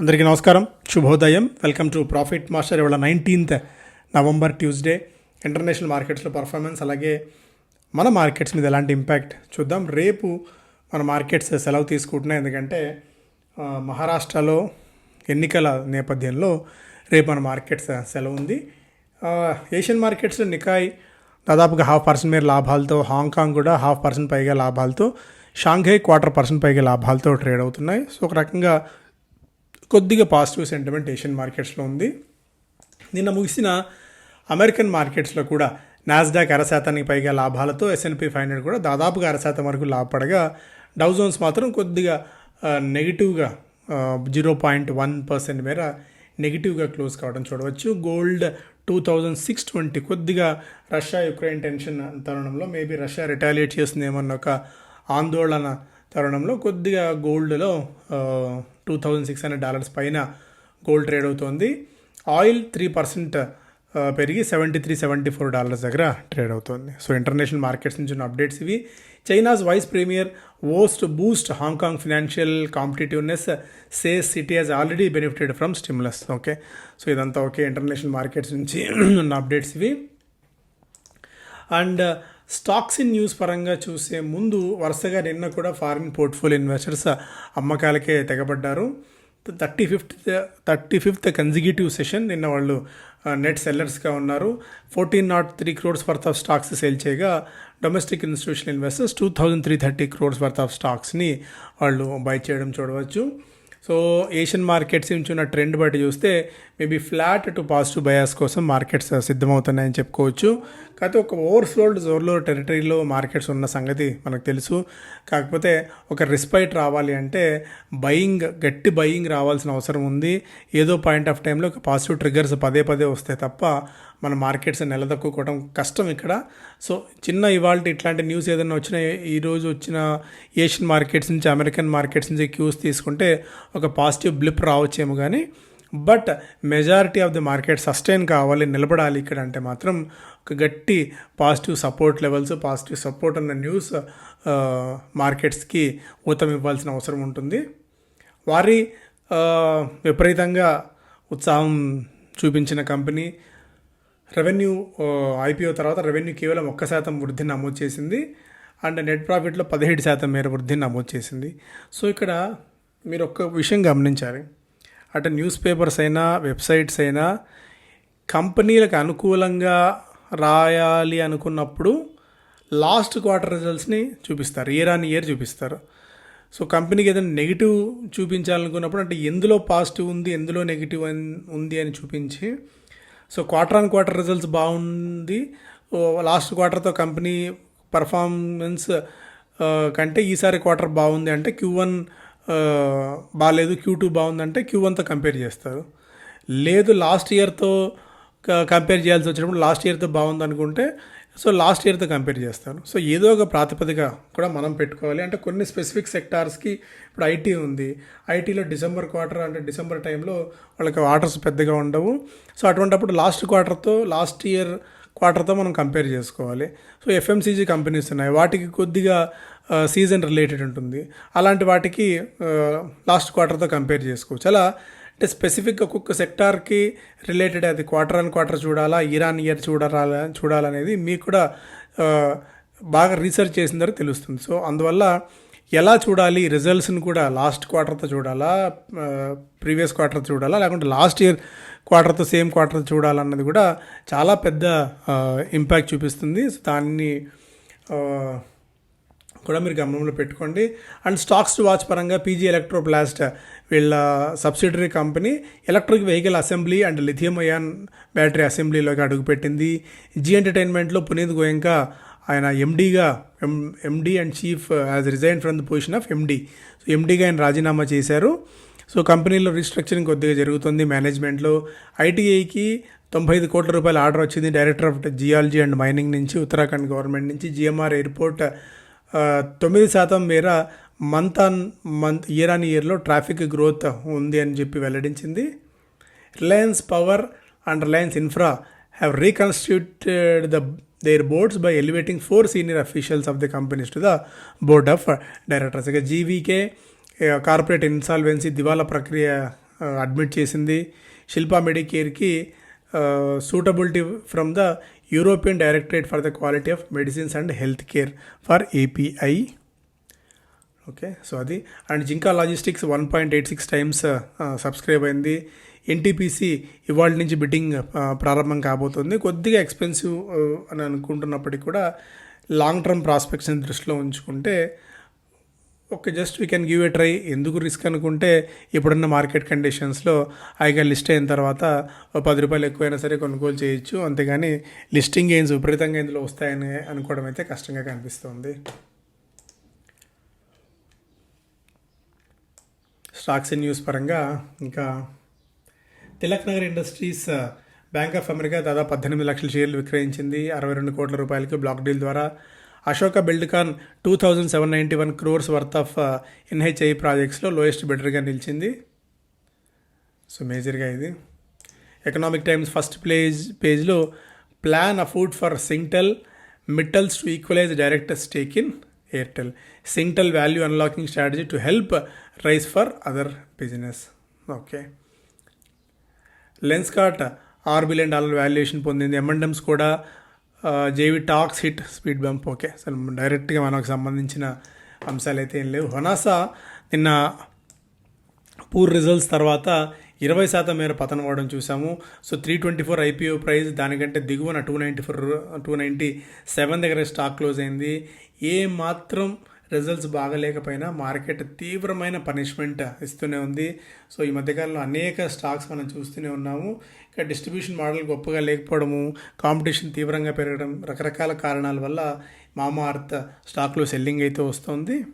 అందరికీ నమస్కారం. శుభోదయం. వెల్కమ్ టు ప్రాఫిట్ మాస్టర్ ఇవాళ నైన్టీన్త్ నవంబర్ ట్యూస్డే. ఇంటర్నేషనల్ మార్కెట్స్లో పర్ఫార్మెన్స్ అలాగే మన మార్కెట్స్ మీద ఎలాంటి ఇంపాక్ట్ చూద్దాం. రేపు మన మార్కెట్స్ సెలవు తీసుకుంటున్నాయి. ఎందుకంటే మహారాష్ట్రలో ఎన్నికల నేపథ్యంలో రేపు మన మార్కెట్స్ సెలవు ఉంది. ఏషియన్ మార్కెట్స్ నికాయ్ దాదాపుగా హాఫ్ పర్సెంట్ మేర లాభాలతో హాంకాంగ్ కూడా హాఫ్ పర్సెంట్ పైగా లాభాలతో షాంఘై క్వార్టర్ పర్సెంట్ పైగా లాభాలతో ట్రేడ్ అవుతున్నాయి. సో ఒక రకంగా కొద్దిగా పాజిటివ్ సెంటిమెంట్ ఏషియన్ మార్కెట్స్లో ఉంది. నిన్న ముగిసిన అమెరికన్ మార్కెట్స్లో కూడా నాస్డాక్ అర శాతానికి పైగా లాభాలతో ఎస్ఎన్పి ఫైవ్ హండ్రెడ్ కూడా దాదాపుగా అర శాతం వరకు లాభపడగా డౌ జోన్స్ మాత్రం కొద్దిగా నెగిటివ్గా జీరో పాయింట్ వన్ పర్సెంట్ మేర నెగిటివ్గా క్లోజ్ కావడం చూడవచ్చు. Gold two thousand six twenty కొద్దిగా రష్యా యుక్రెయిన్ టెన్షన్ తరుణంలో మేబీ రష్యా రిటాలియేట్ చేస్తుందేమన్న ఒక ఆందోళన తరుణంలో కొద్దిగా గోల్డ్లో two thousand six hundred dollars పైన గోల్డ్ ట్రేడ్ అవుతోంది. ఆయిల్ త్రీ పర్సెంట్ పెరిగి seventy three seventy four dollars దగ్గర ట్రేడ్ అవుతుంది. సో ఇంటర్నేషనల్ మార్కెట్స్ నుంచి ఉన్న అప్డేట్స్ ఇవి. China's vice premier vows boost Hong Kong financial competitiveness says city has already benefited from stimulus okay so ఇదంతా okay international markets నుంచి ఉన్న updates ఇవి. And stocks in news పరంగా చూసే ముందు వరుసగా నిన్న కూడా ఫారిన్ పోర్ట్ఫోలియో ఇన్వెస్టర్స్ అమ్మకాలకే తెగబడ్డారు. Thirty fifth thirty fifth consecutive session నిన్న వాళ్ళు నెట్ సెల్లర్స్గా ఉన్నారు. Fourteen nought three crores worth of stocks sale చేయగా domestic institutional investors two thousand three thirty crores worth of స్టాక్స్ని వాళ్ళు బై చేయడం చూడవచ్చు. సో ఏషియన్ మార్కెట్స్ నుంచి ఉన్న ట్రెండ్ బట్టి చూస్తే maybe flat to positive bias కోసం మార్కెట్స్ సిద్ధమవుతున్నాయని చెప్పుకోవచ్చు. కాకపోతే ఒక ఓవర్ఫ్లోడ్ జోన్లో టెరిటరీలో మార్కెట్స్ ఉన్న సంగతి మనకు తెలుసు. కాకపోతే ఒక రిస్పైట్ రావాలి అంటే బయింగ్ గట్టి బయింగ్ రావాల్సిన అవసరం ఉంది. ఏదో పాయింట్ ఆఫ్ టైంలో ఒక పాజిటివ్ ట్రిగ్గర్స్ పదే పదే వస్తే తప్ప మన మార్కెట్స్ నిలదొక్కుకోవడం కష్టం ఇక్కడ. సో చిన్న ఇవాళ ఇట్లాంటి న్యూస్ ఏదైనా వచ్చిన ఈరోజు వచ్చిన ఏషియన్ మార్కెట్స్ నుంచి అమెరికన్ మార్కెట్స్ నుంచి క్యూస్ తీసుకుంటే ఒక పాజిటివ్ బ్లిప్ రావచ్చేమో కానీ but majority of the market sustain కావాలి నిలబడాలి ఇక్కడ అంటే మాత్రం ఒక గట్టి positive support levels positive support అన్న న్యూస్ మార్కెట్స్కి ఊతం ఇవ్వాల్సిన అవసరం ఉంటుంది. వారి విపరీతంగా ఉత్సాహం చూపించిన కంపెనీ రెవెన్యూ ఐపీఓ తర్వాత రెవెన్యూ కేవలం ఒక్క శాతం వృద్ధిని నమోదు చేసింది. అండ్ నెట్ ప్రాఫిట్లో పదిహేడు శాతం మేర వృద్ధిని నమోదు చేసింది. సో ఇక్కడ మీరు ఒక్క విషయం గమనించాలి. అటు న్యూస్ పేపర్స్ అయినా వెబ్సైట్స్ అయినా కంపెనీలకు అనుకూలంగా రాయాలి అనుకున్నప్పుడు లాస్ట్ క్వార్టర్ రిజల్ట్స్ని చూపిస్తారు. ఇయర్ ఆన్ ఇయర్ చూపిస్తారు. సో కంపెనీకి ఏదైనా నెగిటివ్ చూపించాలనుకున్నప్పుడు అంటే ఎందులో పాజిటివ్ ఉంది ఎందులో నెగిటివ్ ఉంది అని చూపించి so quarter on quarter results బాగుంది. లాస్ట్ క్వార్టర్తో కంపెనీ పర్ఫార్మెన్స్ కంటే ఈసారి క్వార్టర్ బాగుంది అంటే క్యూ వన్ బాగాలేదు క్యూ టూ బాగుందంటే క్యూ వన్తో కంపేర్ చేస్తారు. లేదు లాస్ట్ ఇయర్తో కంపేర్ చేయాల్సి వచ్చినప్పుడు లాస్ట్ ఇయర్తో బాగుంది అనుకుంటే సో లాస్ట్ ఇయర్తో కంపేర్ చేస్తారు సో ఏదో ఒక ప్రాతిపదిక కూడా మనం పెట్టుకోవాలి. అంటే కొన్ని స్పెసిఫిక్ సెక్టార్స్కి ఇప్పుడు ఐటీ ఉంది. ఐటీలో డిసెంబర్ క్వార్టర్ అంటే డిసెంబర్ టైంలో వాళ్ళకి ఆర్డర్స్ పెద్దగా ఉండవు. సో అటువంటిప్పుడు లాస్ట్ క్వార్టర్తో లాస్ట్ ఇయర్ క్వార్టర్తో మనం కంపేర్ చేసుకోవాలి. సో ఎఫ్ఎంసీజీ కంపెనీస్ ఉన్నాయి. వాటికి కొద్దిగా సీజన్ రిలేటెడ్ ఉంటుంది. అలాంటి వాటికి లాస్ట్ క్వార్టర్తో కంపేర్ చేసుకోవచ్చు. అలా అంటే స్పెసిఫిక్ ఒక్కొక్క సెక్టార్కి రిలేటెడ్ అది క్వార్టర్ అండ్ క్వార్టర్ చూడాలా ఇయర్ ఇయర్ చూడాలా చూడాలనేది మీకు కూడా బాగా రీసెర్చ్ చేసిన తెలుస్తుంది. సో అందువల్ల ఎలా చూడాలి రిజల్ట్స్ని కూడా లాస్ట్ క్వార్టర్తో చూడాలా ప్రీవియస్ క్వార్టర్ చూడాలా లేకుంటే లాస్ట్ ఇయర్ క్వార్టర్తో సేమ్ క్వార్టర్ చూడాలన్నది కూడా చాలా పెద్ద ఇంపాక్ట్ చూపిస్తుంది. సో దాన్ని కూడా మీరు గమనంలో పెట్టుకోండి. అండ్ స్టాక్స్ టు వాచ్ పరంగా పీజీ ఎలక్ట్రోప్లాస్ట్ వీళ్ళ subsidiary company electric vehicle assembly and lithium ion battery అసెంబ్లీలోకి అడుగుపెట్టింది. జీ ఎంటర్టైన్మెంట్లో పునీత్ గోయంకా ఆయన ఎండీగా M MD and chief has resign from the position of MD. So ఎండీగా ఆయన రాజీనామా చేశారు. సో కంపెనీలో రీస్ట్రక్చరింగ్ కొద్దిగా జరుగుతుంది మేనేజ్మెంట్లో. ఐటీఐకి తొంభై ఐదు కోట్ల రూపాయల ఆర్డర్ వచ్చింది. Director of geology and mining నుంచి ఉత్తరాఖండ్ గవర్నమెంట్ నుంచి జిఎంఆర్ ఎయిర్పోర్ట్ తొమ్మిది శాతం మేర month on month year on ఇయర్లో ట్రాఫిక్ గ్రోత్ ఉంది అని చెప్పి వెల్లడించింది. Reliance power and Reliance infra have reconstituted the their boards by elevating four senior officials of the companies to the board of directors ఇక GVK corporate insolvency దివాలా ప్రక్రియ admit చేసింది. Shilpa మెడికేర్కి suitability from the European directorate for the quality of medicines and health care for API okay so అది. And Zinka logistics one point eight six times subscribe అయింది. NTPC ఇవాళ నుంచి bidding uh, ప్రారంభం కాబోతుంది. కొద్దిగా ఎక్స్పెన్సివ్ uh, అని అనుకుంటున్నప్పటికీ కూడా long term ప్రాస్పెక్ట్స్ని దృష్టిలో ఉంచుకుంటే okay just we can give a try ఎందుకు రిస్క్ అనుకుంటే ఇప్పుడున్న మార్కెట్ కండిషన్స్లో ఐగా లిస్ట్ అయిన తర్వాత పది రూపాయలు ఎక్కువైనా సరే కొనుగోలు చేయొచ్చు. అంతేగాని లిస్టింగ్ గెయిన్స్ విపరీతంగా ఇందులో వస్తాయని అనుకోవడం అయితే కష్టంగా కనిపిస్తుంది. స్టాక్స్ న్యూస్ పరంగా ఇంకా Tilak Nagar industries Bank of America దాదాపు పద్దెనిమిది లక్షల షేర్లు విక్రయించింది. అరవై రెండు కోట్ల రూపాయలకి బ్లాక్ డీల్ ద్వారా Ashoka Buildcon two thousand seven ninety one crores worth of NHAI ప్రాజెక్ట్స్లో lowest బెటర్గా నిలిచింది. సో మేజర్గా ఇది. ఎకనామిక్ టైమ్స్ ఫస్ట్ పేజ్ పేజ్లో plan afoot for Singtel Mittals to equalise direct stake in Airtel Singtel value unlocking strategy to help raise for other business okay Lenskart ఆరు billion dollar valuation పొందింది. ఎంఎండమ్స్ కూడా JV talks hit speed bump. Okay అసలు డైరెక్ట్గా మనకు సంబంధించిన అంశాలు అయితే ఏం లేవు. హొనాసా నిన్న పూర్ రిజల్ట్స్ తర్వాత ఇరవై శాతం మేర పతనం అవడం చూసాము. So three twenty four IPO price దానికంటే దిగువన two ninety four two ninety seven దగ్గర స్టాక్ క్లోజ్ అయింది. ఏ మాత్రం రిజల్ట్స్ బాగలేకపోయినా మార్కెట్ తీవ్రమైన పనిష్మెంట్ ఇస్తూనే ఉంది. సో ఈ మధ్యకాలంలో అనేక స్టాక్స్ మనం చూస్తూనే ఉన్నాము. ఇక డిస్ట్రిబ్యూషన్ మోడల్ గొప్పగా లేకపోవడము కాంపిటీషన్ తీవ్రంగా పెరగడం రకరకాల కారణాల వల్ల మామార్త్ స్టాక్లో సెల్లింగ్ అయితే వస్తుంది.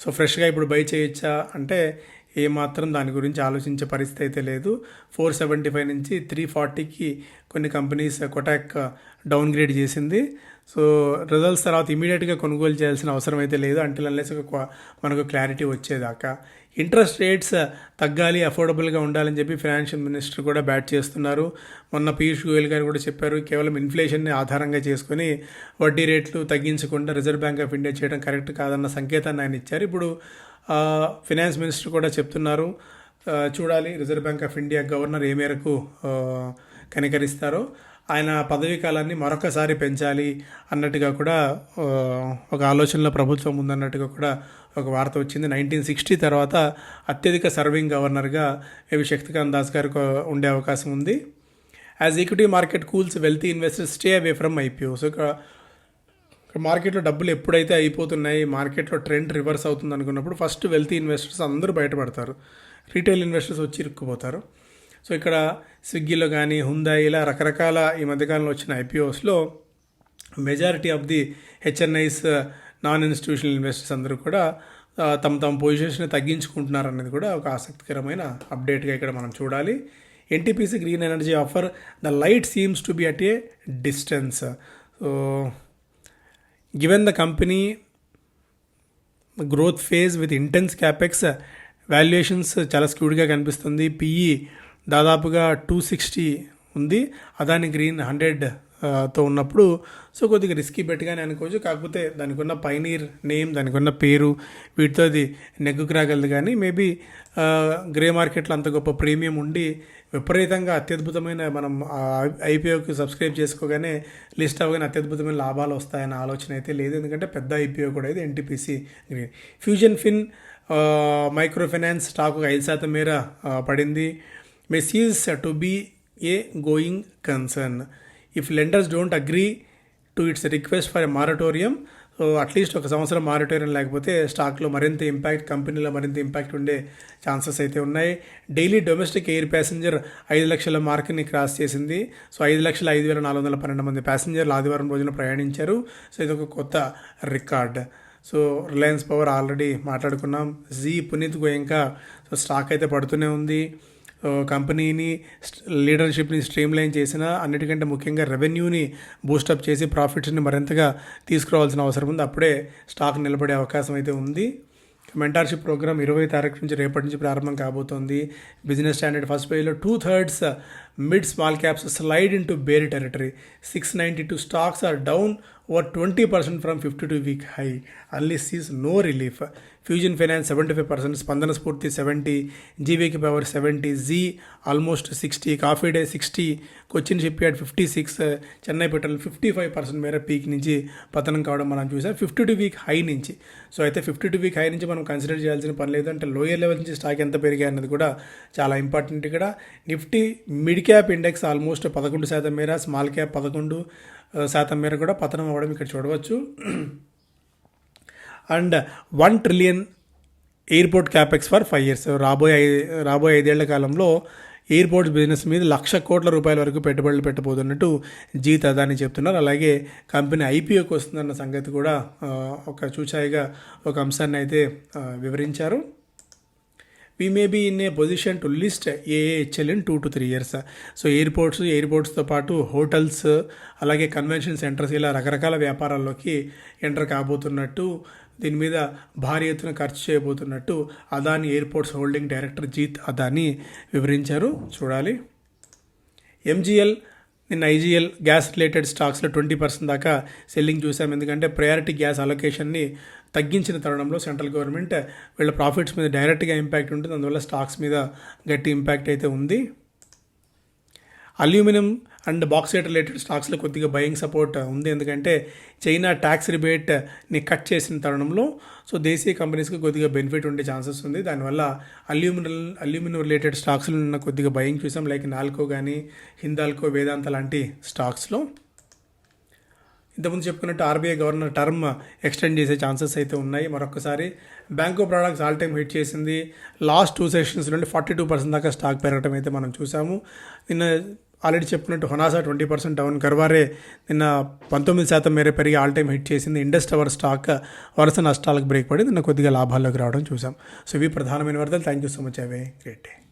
సో ఫ్రెష్గా ఇప్పుడు బై చేయొచ్చా అంటే ఏమాత్రం దాని గురించి ఆలోచించే పరిస్థితి అయితే లేదు. ఫోర్ సెవెంటీ ఫైవ్ నుంచి త్రీ ఫార్టీకి కొన్ని కంపెనీస్ కొటాక్ డౌన్ గ్రేడ్ చేసింది. సో రిజల్ట్స్ తర్వాత ఇమీడియట్గా కొనుగోలు చేయాల్సిన అవసరం అయితే లేదు అంటే అన్లెస్ ఒక మనకు క్లారిటీ వచ్చేదాకా. ఇంట్రెస్ట్ రేట్స్ తగ్గాలి అఫోర్డబుల్గా ఉండాలని చెప్పి ఫైనాన్షియల్ మినిస్టర్ కూడా బ్యాట్ చేస్తున్నారు. మొన్న పీయూష్ గోయల్ గారు కూడా చెప్పారు కేవలం ఇన్ఫ్లేషన్ని ఆధారంగా చేసుకొని వడ్డీ రేట్లు తగ్గించకుండా రిజర్వ్ బ్యాంక్ ఆఫ్ ఇండియా చేయడం కరెక్ట్ కాదన్న సంకేతాన్ని ఆయన ఇచ్చారు. ఇప్పుడు ఫినాన్స్ మినిస్టర్ కూడా చెప్తున్నారు చూడాలి Reserve Bank of India governor ఏ మేరకు కనికరిస్తారో. ఆయన పదవీ కాలాన్ని మరొకసారి పెంచాలి అన్నట్టుగా కూడా ఒక ఆలోచనలో ప్రభుత్వం ఉందన్నట్టుగా కూడా ఒక వార్త వచ్చింది. నైన్టీన్ సిక్స్టీ తర్వాత అత్యధిక సర్వింగ్ గవర్నర్గా ఏవి శక్తికాంత్ దాస్ గారికి ఉండే అవకాశం ఉంది. As equity market cools wealthy investors stay away from IPO so మార్కెట్లో డబ్బులు ఎప్పుడైతే అయిపోతున్నాయి మార్కెట్లో ట్రెండ్ రివర్స్ అవుతుంది అనుకున్నప్పుడు ఫస్ట్ వెల్తీ ఇన్వెస్టర్స్ అందరూ బయటపడతారు. రీటైల్ ఇన్వెస్టర్స్ వచ్చి ఇరుక్కుపోతారు. సో ఇక్కడ స్విగ్గీలో కానీ హుందా ఇలా రకరకాల ఈ మధ్యకాలంలో వచ్చిన ఐపీఓస్లో majority of the HNIs non institutional investors అందరూ కూడా uh, తమ తమ పొజిషన్స్ని తగ్గించుకుంటున్నారు అనేది కూడా ఒక ఆసక్తికరమైన అప్డేట్గా ఇక్కడ మనం చూడాలి. NTPC green energy offer the light seems to be at a distance so given the company growth phase with intense capex valuations చాలా స్క్యూడ్గా కనిపిస్తుంది. పిఈ దాదాపుగా టూ సిక్స్టీ ఉంది. అదాని గ్రీన్ హండ్రెడ్తో ఉన్నప్పుడు సో కొద్దిగా రిస్కీ బెట్గానే అనుకోవచ్చు. కాకపోతే దానికి ఉన్న పైనీర్ నేమ్ దానికి ఉన్న పేరు వీటితో అది నెగ్గుకు రాగలదు కానీ మేబీ గ్రే మార్కెట్లో అంత గొప్ప ప్రీమియం ఉండి విపరీతంగా అత్యద్భుతమైన మనం ఐపీఓకి సబ్స్క్రైబ్ చేసుకోగానే లిస్ట్ అవ్వగానే అత్యద్భుతమైన లాభాలు వస్తాయన్న ఆలోచన అయితే లేదు. ఎందుకంటే పెద్ద ఐపీఓ కూడా ఇది NTPC green Fusion Fin micro finance stock ఒక ఐదు శాతం మేర పడింది. May cease to be a going concern if lenders don't agree to its request for a moratorium so at least ఒక సంవత్సరం మారిటోరియం లేకపోతే స్టాక్లో మరింత ఇంపాక్ట్ కంపెనీలో మరింత ఇంపాక్ట్ ఉండే ఛాన్సెస్ అయితే ఉన్నాయి. డైలీ డొమెస్టిక్ ఎయిర్ ప్యాసింజర్ ఐదు లక్షల మార్క్ని క్రాస్ చేసింది. సో ఐదు లక్షల ఐదు వేల నాలుగు వందల పన్నెండు మంది ప్యాసింజర్లు ఆదివారం రోజున ప్రయాణించారు. సో ఇది ఒక కొత్త record so Reliance Power already మాట్లాడుకున్నాం. G Punit Goenka so stock అయితే పడుతూనే ఉంది. కంపెనీని లీడర్షిప్ని స్ట్రీమ్లైన్ చేసిన అన్నిటికంటే ముఖ్యంగా రెవెన్యూని బూస్టప్ చేసి ప్రాఫిట్స్ని మరింతగా తీసుకురావాల్సిన అవసరం ఉంది. అప్పుడే స్టాక్ నిలబడే అవకాశం అయితే ఉంది. మెంటార్షిప్ ప్రోగ్రామ్ ఇరవై తారీఖు నుంచి రేపటి నుంచి ప్రారంభం కాబోతోంది. బిజినెస్ స్టాండర్డ్ ఫస్ట్ పేజ్లో two thirds mid small caps slide into bear territory. Six ninety two stocks are down over twenty percent from fifty two week high. Only sees no relief. Fusion Finance seventy five percent Spandana Sphoorty seventy GVK power seventy Zee almost sixty Coffee Day sixty Cochin Shipyard fifty six Chennai Petrol fifty five percent మేర peak నుంచి పతనం కావడం మనం చూసాం. Fifty two week high నుంచి. So అయితే fifty two week high నుంచి మనం కన్సిడర్ చేయాల్సిన పని లేదు అంటే లోయర్ లెవెల్ నుంచి స్టాక్ ఎంత పెరిగాయి అన్నది కూడా చాలా ఇంపార్టెంట్ ఇక్కడ. Nifty mid cap index almost పదకొండు శాతం మేర స్మాల్ క్యాప్ పదకొండు uh, శాతం మేర కూడా పతనం అవ్వడం ఇక్కడ చూడవచ్చు. And one trillion airport capex for five years. రాబోయే రాబోయే ఐదేళ్ళ కాలంలో ఎయిర్పోర్ట్స్ బిజినెస్ మీద లక్ష కోట్ల రూపాయల వరకు పెట్టుబడులు పెట్టబోతున్నట్టు జీత్ అదాని చెప్తున్నారు. అలాగే కంపెనీ ఐపీఓకి వస్తుందన్న సంగతి కూడా ఒక చూచాయిగా ఒక అంశాన్ని అయితే వివరించారు. We may be in a position to list AAHL in two to three years so airports ఎయిర్పోర్ట్స్తో పాటు హోటల్స్ అలాగే కన్వెన్షన్ సెంటర్స్ ఇలా రకరకాల వ్యాపారాల్లోకి ఎంటర్ కాబోతున్నట్టు దీని మీద భారీ ఎత్తున ఖర్చు చేయబోతున్నట్టు Adani airports holding director Jeet Adani వివరించారు. చూడాలి. ఎంజీఎల్ నిన్న ఐజీఎల్ గ్యాస్ రిలేటెడ్ స్టాక్స్లో ట్వంటీ పర్సెంట్ దాకా సెల్లింగ్ చూసాం ఎందుకంటే ప్రయారిటీ గ్యాస్ అలొకేషన్ని తగ్గించిన తరుణంలో సెంట్రల్ గవర్నమెంట్ వీళ్ళ ప్రాఫిట్స్ మీద డైరెక్ట్గా ఇంపాక్ట్ ఉంటుంది. అందువల్ల స్టాక్స్ మీద గట్టి ఇంపాక్ట్ అయితే ఉంది. అల్యూమినియం అండ్ బాక్సైట్ రిలేటెడ్ స్టాక్స్లో కొద్దిగా బయింగ్ సపోర్ట్ ఉంది. ఎందుకంటే చైనా ట్యాక్స్ రిబేట్ని కట్ చేసిన తరుణంలో సో దేశీయ కంపెనీస్కి కొద్దిగా బెనిఫిట్ ఉండే ఛాన్సెస్ ఉంది. దానివల్ల అల్యూమినియం అల్యూమినియం రిలేటెడ్ స్టాక్స్లో ఉన్న కొద్దిగా బయింగ్ చూసాం. లైక్ నాల్కో కానీ హిందాల్కో వేదాంత లాంటి స్టాక్స్లో ఇంతకుముందు చెప్పుకున్నట్టు ఆర్బీఐ గవర్నర్ టర్మ్ ఎక్స్టెండ్ చేసే ఛాన్సెస్ అయితే ఉన్నాయి. మరొకసారి bank of products all time hit చేసింది. లాస్ట్ టూ సెషన్స్ నుండి ఫార్టీ టూ పర్సెంట్ దాకా స్టాక్ పెరగడం అయితే మనం చూసాము. నిన్న ఆల్రెడీ చెప్పినట్టు హొనాసా ట్వంటీ పర్సెంట్ డౌన్. కర్వారే నిన్న పంతొమ్మిది శాతం మేర పెరిగి ఆల్ టైమ్ హిట్ చేసింది. ఇండస్ టవర్ స్టాక్ వరుస నష్టాలకు బ్రేక్ పడి నిన్న కొద్దిగా లాభాల్లోకి రావడం చూసాం. సో ఇవి ప్రధానమైన వార్తలు. Thank you so much. Have a great day.